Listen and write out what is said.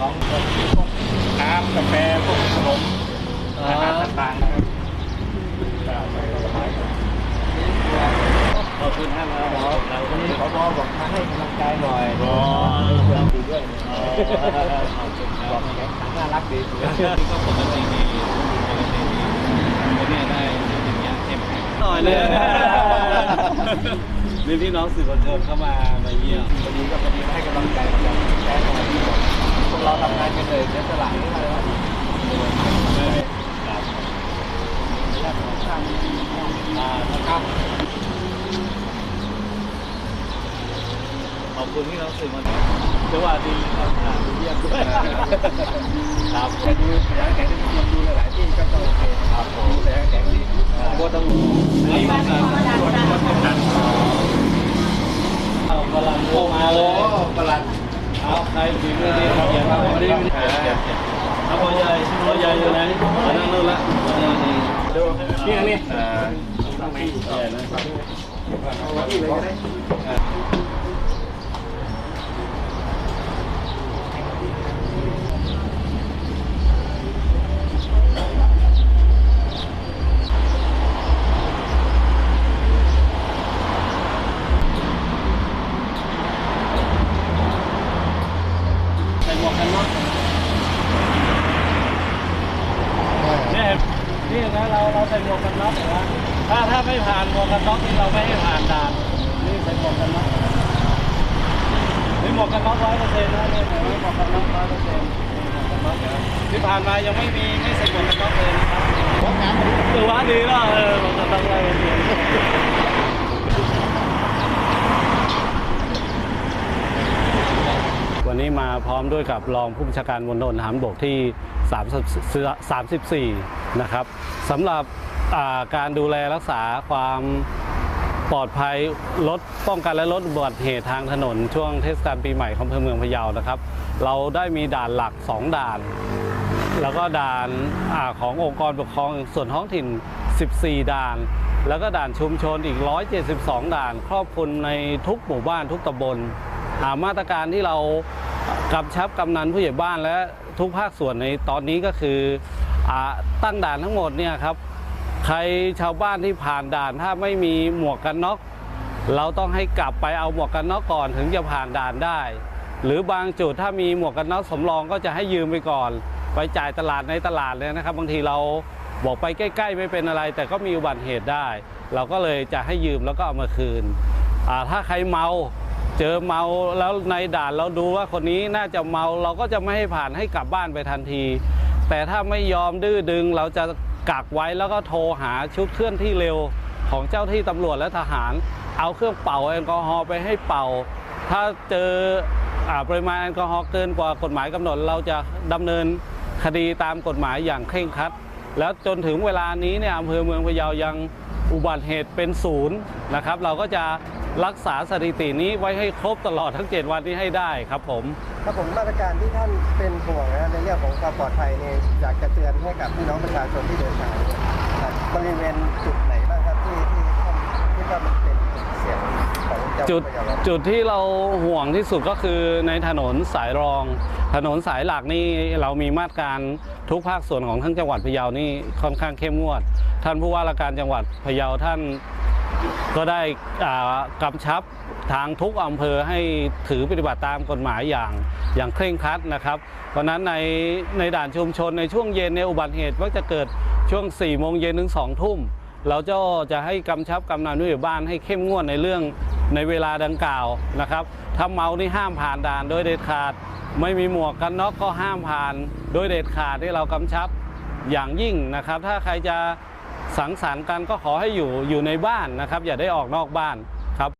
น้องพวกน้ำกาแฟพวกขนมอาหารต่างๆนะครับจะเอไปขนขอบคุณท่านครับเราวันนี้ขอบอบอกมาให้กำลังใจหน่อยบอเราดูด้วยบอกแข็งน่ารักดีก็ปกติดีปกติดีไม่แน่ได้เป็นยเข้มแข็งหน่อยเลยนี่พี่น้องสื่อคมวลชนเข้ามามาเยี่ยมวันนี้ก็วัดีให้กำลังใจกำลังใจหน่อย เราทำงานกันเลยเสียสละนี่อะไรวะครับแรกของข้ามอ่าครับขอบคุณพี่น้องสื่อมวลชนจังหวะดีครับดีเยี่ยมด้วยครับจะดูแลแข็งดูหลายที่ก็โอเคครับผมดูแลแข็งดีก็ต้องอันนี้เอากำลังโทรมาเลย ประหลัด เอาใคร ฝีมือดีเขียนมาไม่ได้ไม่ได้เอาพ่อใหญ่พ่อใหญ่อยู่ไหนมานั่งนู่นละนี่นี่ ดูนี่นี่ อ่าใหญ่นะ เอาที่เลยก็ได้ ใส่หมวกกันน็อก เนี่นี่นะเราเราใส่หมวกกันน็อกนะถ้าถ้าไม่ผ่านหมวกกันน็อกนี่เราไม่ให้ผ่านด่านนี่ใส่หมวกกันน็อกนี่หมวกกันน็อกร้อยเปอร์เซ็นต์นะเนี่ยหมวกกันน็อกร้อยเปอร์เซ็นต์ที่ผ่านมายังไม่มีไม่ใส่หมวกกันน็อกเลยนะครับพบงานถือว่าดีแล้วเออหมวกกันน็อกร้อยเปอร์เซ็นต์วันนี้มา พร้อมด้วยกับรองผู้บัญชาการมณฑลทหารบกที่3 34นะครับสำหรับาการดูแลรักษาความปลอดภัยลดป้องกันและลดอุบัติเหตุทางถนนช่วงเทศกาลปีใหม่ของอำเภอเมืองพะเยานะครับ เราได้มีด่านหลัก 2 ด่าน แล้วก็ด่านอขององค์กรปกครองส่วนท้องถิ่น 14 ด่าน แล้วก็ด่านชุมชนอีก 172 ด่าน ครอบคลุมในทุกหมู่บ้านทุกตำบลอ่ามาตรการที่เรา กำชับกำนันผู้ใหญ่บ้านและทุกภาคส่วนในตอนนี้ก็คืออตั้งด่านทั้งหมดเนี่ยครับ ใครชาวบ้านที่ผ่านด่านถ้าไม่มีหมวกกันน็อกเราต้องให้กลับไปเอาหมวกกันน็อกก่อนถึงจะผ่านด่านได้ หรือบางจุดถ้ามีหมวกกันน็อกสำรองก็จะให้ยืมไปก่อน ไปจ่ายตลาดในตลาดเลยนะครับ บางทีเราบอกไปใกล้ ๆ ไม่เป็นอะไร แต่ก็มีอุบัติเหตุได้ เราก็เลยจะให้ยืมแล้วก็เอามาคืนถ้าใครเมา เจอเมาแล้วในด่านเราดูว่าคนนี้น่าจะเมาเราก็จะไม่ให้ผ่านให้กลับบ้านไปทันที แต่ถ้าไม่ยอมดื้อดึงเราจะกักไว้แล้วก็โทรหาชุดเคลื่อนที่เร็วของเจ้าที่ตำรวจและทหาร เอาเครื่องเป่าแอลกอฮอล์ไปให้เป่า ถ้าเจอปริมาณแอลกอฮอล์เกินกว่ากฎหมายกำหนด เราจะดำเนินคดีตามกฎหมายอย่างเคร่งครัด แล้วจนถึงเวลานี้เนี่ยอำเภอเมืองพะเยายังอุบัติเหตุเป็นศูนย์นะครับ เราก็จะ รักษาสถิตินี้ไว้ให้ครบตลอดทั้ง 7 วันนี้ให้ได้ครับผม ครับผมมาตรการที่ท่านเป็นห่วงนะในเรื่องของความปลอดภัยเนี่ยอยากจะเตือนให้กับพี่น้องประชาชนที่เดินทางนะครับบริเวณจุดไหนบ้างครับที่ที่ท่านที่ว่ามันเป็นจุดเสี่ยงของจังหวัดจุดพะเยาเราจุดที่เราห่วงที่สุดก็คือในถนนสายรอง ถนนสายหลักนี่เรามีมาตรการทุกภาคส่วนของทั้งจังหวัดพะเยานี่ค่อนข้างเข้มงวด ท่านผู้ว่าราชการจังหวัดพะเยาท่าน ก็ได้กำชับทางทุกอำเภอให้ถือปฏิบัติตามกฎหมายอย่างอย่างเคร่งครัดนะครับเพราะนั้นในในด่านชุมชนในช่วงเย็นในอุบัติเหตุมักจะเกิดช่วง4ี่โมงเย็นถึง2องทุ่มเราจะจะให้กำชับกำนันผู้ใหญ่บ้านให้เข้มงวดในเรื่องในเวลาดังกล่าวนะครับถ้าเมานี่ห้ามผ่านด่านโดยเด็ดขาด ไม่มีหมวกกันน็อกก็ห้ามผ่าน โดยเด็ดขาดที่เรากำชับอย่างยิ่งนะครับ ถ้าใครจะ สังสรรค์กันก็ขอให้อยู่อยู่ในบ้านนะครับ อย่าได้ออกนอกบ้าน